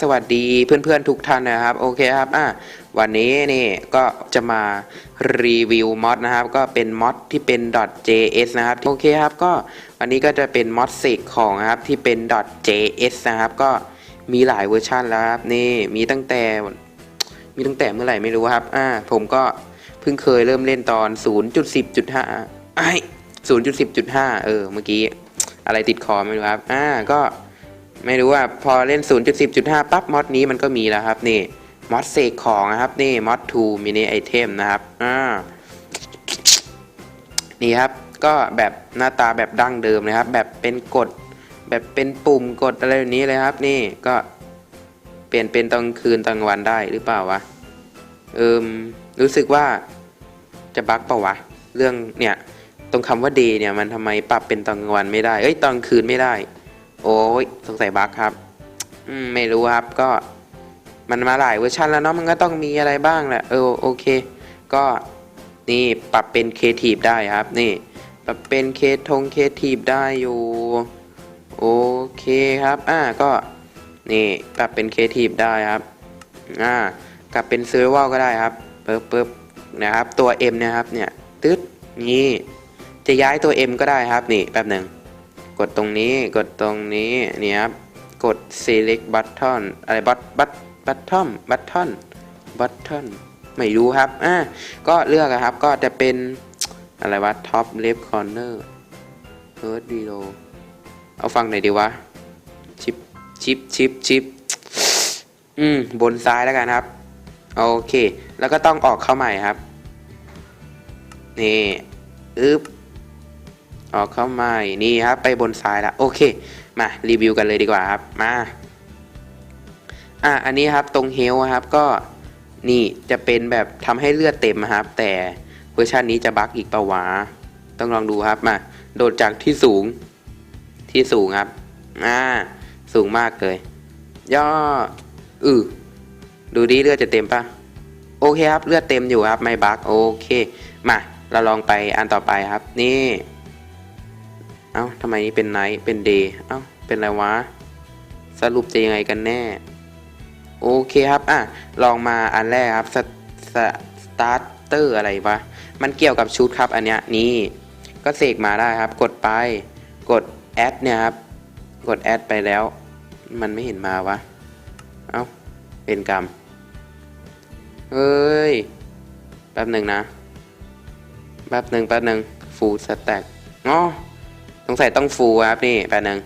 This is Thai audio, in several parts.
สวัสดีเพื่อนๆทุกท่านนะครับโอเคครับอะวันนี้นี่ก็จะมารีวิวมอดนะครับก็เป็นมอดที่เป็น .js นะครับโอเคครับก็วันนี้ก็จะเป็นมอดเสกของครับที่เป็น .js นะครับก็มีหลายเวอร์ชันแล้วครับนี่มีตั้งแต่มีตั้งแต่เมื่อไหร่ไม่รู้ครับอ่าผมก็เพิ่งเคยเริ่มเล่นตอน 0.10.5ไอ้0.10.5 เออเมื่อกี้อะไรติดคอไม่รู้ครับอ่าก็ ไม่รู้ว่าพอเล่น 0.10.5 ปั๊บมอดนี้มันก็มีแล้วครับนี่มอดเสกของนะครับนี่มอด2 mini item นะครับอ่านี่ครับก็แบบหน้าตาแบบดั้งเดิมเลยครับ แบบเป็นกด แบบเป็นปุ่มกดอะไรแบบนี้เลยครับ นี่ก็เปลี่ยนเป็นตอนคืนตอนกลางวันได้หรือเปล่าวะเอิมรู้สึกว่าจะบั๊กเปล่าวะเรื่องเนี่ยตรงคำว่า day เนี่ยมันทำไมปรับเป็นตอนกลางวันไม่ได้ เอ้ยตอนคืนไม่ได้ โอ้ยสงสัยบั๊กครับ อืมไม่รู้ครับก็มันมาหลายเวอร์ชันแล้วเนาะมันก็ต้องมีอะไรบ้างแหละเออโอเค ก็นี่ปรับเป็นเคทีฟได้ครับ นี่ปรับเป็นเคทงเคทีฟได้อยู่โอเคครับอ่าก็นี่ปรับเป็นเคทีฟได้ครับอ่ากลับเป็นซื้อว a ลก็ได้ครับปึ๊บปึ๊บนะครับตัว M นะครับเนี่ยตึ๊ดนี่จะย้ายตัว M ก็ได้ครับนี่แป๊บหนึ่ง กดตรงนี้กดตรงนี้นี่ครับกด select button อะไร but but button button button ไม่รู้ครับอ่าก็เลือกครับก็จะเป็นอะไรวะ top left corner first below เอาฟังไหนอยดีวะ ชิปชิปชิปชิปอืม บนซ้ายแล้วกันครับ โอเค แล้วก็ต้องออกเข้าใหม่ครับ นี่ อึ๊บ ออกเข้าใหม่นี่ครับไปบนซ้ายแล้วโอเค มารีวิวกันเลยดีกว่าครับมาอะอันนี้ครับตรงเฮลครับก็นี่จะเป็นแบบทำให้เลือดเต็มนะครับ แต่เวอร์ชันนี้จะบั๊กอีกปะวะต้องลองดูครับมาโดดจากที่สูงที่สูงครับอ่าสูงมากเลย ย่ออือดูดิเลือดจะเต็มปะโอเคครับเลือดเต็มอยู่ครับไม่บั๊กโอเค มาเราลองไปอันต่อไปครับ นี่ เอ้าทำไมนี่เป็นไนท์เป็นเดย์เอ้าเป็นอะไรวะ สรุปจะยังไงกันแน่ โอเคครับ อะ ลองมาอันแรกครับสสตาร์เตอร์อะไรวะ มันเกี่ยวกับชุดครับ อันเนี้ยนี่ ก็เสกมาได้ครับ กดไป กดแอดเนี่ยครับ กดแอดไปแล้ว มันไม่เห็นมาวะ เอ้า เป็นกรรมเฮ้ย แป๊บหนึ่งนะ แป๊บหนึ่งแป๊บหนึ่งฟูลสแต็กอ๋อ สงสัยต้องฟูครับนี่แป๊บหนึ่ง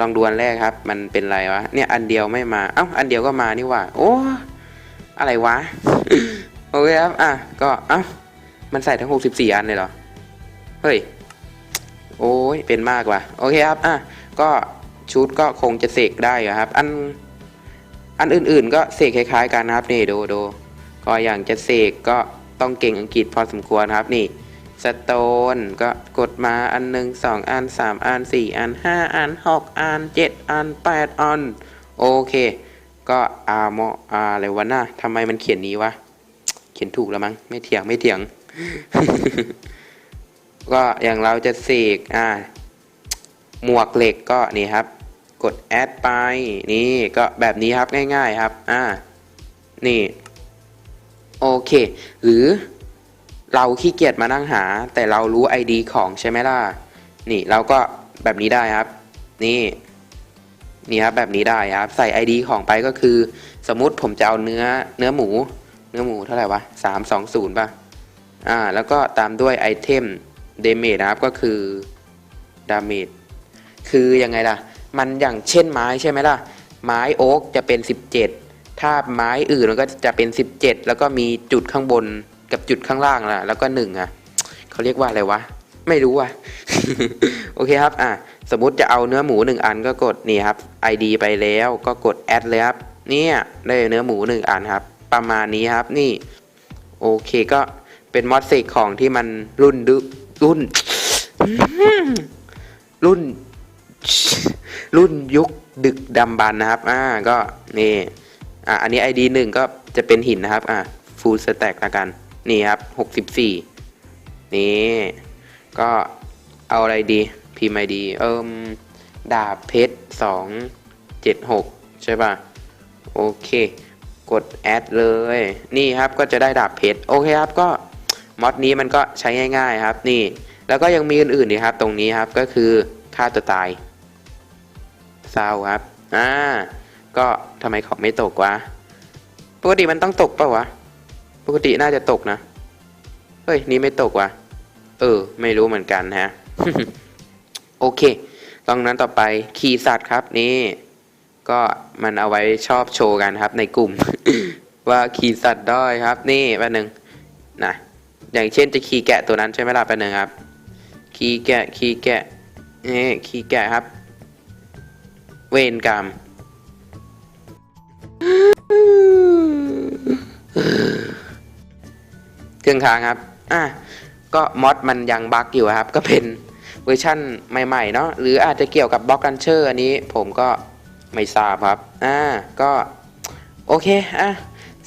ลองดูอันแรกครับ มันเป็นไรวะเนี่ยอันเดียวไม่มาเอ้าอันเดียวก็มานี่ว่า โอ้อะไรวะโอเคครับอะก็เอ้ามันใส่ทั้ง 64 อันเลยเหรอเฮ้ยโอ้ยเป็นมากว่ะโอเคครับอะก็ชุดก็คงจะเสกได้ครับ อันอันอื่นๆ ก็เสกคล้ายๆ กันนะครับนี่ดูดูก็อย่างจะเสกก็ต้องเก่งอังกฤษพอสมควรครับนี่ สโตนก็กดมาอันหนึ่งสองอันสามอันสี่อันห้าอันหกอันเจ็ดอันแปดอัน โอเค ก็อาโมอาอะไรวะน่ะทำไมมันเขียนนี้วะ เขียนถูกแล้วมั้ง ไม่เถียงไม่เถียง ก็อย่างเราจะเสกอ่า หมวกเหล็กก็นี่ครับ กดแอดไป นี่ก็แบบนี้ครับง่าย ๆครับ อ่า นี่ โอเค หรือ เราขี้เกียจมานั่งหา แต่เรารู้ ID ของใช่ไหมล่ะ นี่เราก็แบบนี้ได้ครับ นี่ นี่ครับแบบนี้ได้ครับ ใส่ ID ของไปก็คือ สมมุติผมจะเอาเนื้อเนื้อหมู เนื้อหมูเท่าไหร่วะสามสองศูนย์ป่ะ อ่า แล้วก็ตามด้วยไอเทมเดเมจนะครับก็คือดาเมจคือยังไงล่ะ มันอย่างเช่นไม้ใช่ไหมล่ะ ไม้โอ๊กจะเป็น 17 ถ้าไม้อื่นมันก็จะเป็น 17 แล้วก็มีจุดข้างบน กับจุดข้างล่างล่ะแล้วก็1อะเขาเรียกว่าอะไรวะ ไม่รู้อะ โอเคครับ อะ สมมุติจะเอาเนื้อหมู1อันก็กดนี่ครับ ID ไปแล้วก็กดแอดเลยครับ เนี่ยได้เนื้อหมู1อันครับ ประมาณนี้ครับ นี่ โอเคก็เป็นมอสเซกของที่มันรุ่นดึรุ่น รุ่น รุ่นยุคดึกดำบรรพ์นะครับ อ่า ก็นี่ อ่าอันนี้ ID หนึ่งก็จะเป็นหินนะครับ อ่า full stack ละกัน นี่ครับหกสิบสี่นี่ ก็เอาอะไรดี พิมพ์ไอดี เอิมดาบเพชรสองเจ็ดหกใช่ป่ะ โอเค กดแอดเลย นี่ครับก็จะได้ดาบเพชร โอเคครับก็มอดนี้มันก็ใช้ง่ายๆครับ นี่ แล้วก็ยังมีอื่นๆนี่ครับ ตรงนี้ครับก็คือฆ่าตัวตายเศร้าครับ อ่า ก็ทำไมของไม่ตกวะ ปกติมันต้องตกเปล่าวะ ปกติน่าจะตกนะ เฮ้ย นี่ไม่ตกวะเออ ไม่รู้เหมือนกันฮะ โอเคตรงนั้นต่อไปขี่สัตว์ครับนี่ ก็มันเอาไว้ชอบโชว์กันครับ ในกลุ่ม ว่าขี่สัตว์ได้ครับ นี่แป๊บนึงนะอย่างเช่นจะขี่แกะตัวนั้นใช่ไหมล่ะแป๊บนึงครับขี่แกะขี่แกะนี่ขี่แกะครับ เวรกรรม รื่งค้างครับ อะ ก็มอดมันยังบั๊กอยู่ครับ ก็เป็นเวอร์ชั่นใหม่ๆเนาะ หรืออาจจะเกี่ยวกับบล็อกกันเชอร์อันนี้ผมก็ไม่ทราบครับ อ่า ก็โอเค อะ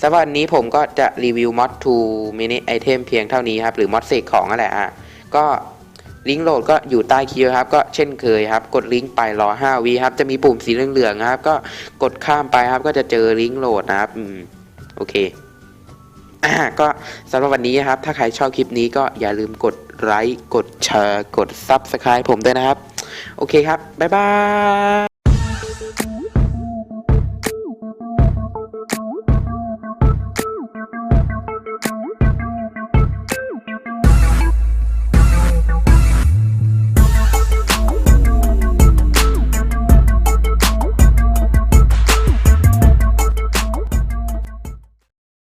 สำหรับวันนี้ผมก็จะรีวิวมอด2 mini item เพียงเท่านี้ครับ หรือมอดเสกของนั่นแหละอะ ก็ลิงก์โหลดก็อยู่ใต้คลิปครับ ก็เช่นเคยครับ กดลิงก์ไปรอ5วิครับ จะมีปุ่มสีเหลืองๆครับ ก็กดข้ามไปครับ ก็จะเจอลิงก์โหลดนะครับ อืม โอเค อ่าก็สำหรับวันนี้นะครับ ถ้าใครชอบคลิปนี้ก็อย่าลืมกดไลค์กดแชร์กด Subscribe ผมด้วยนะครับ โอเคครับ บ๊ายบาย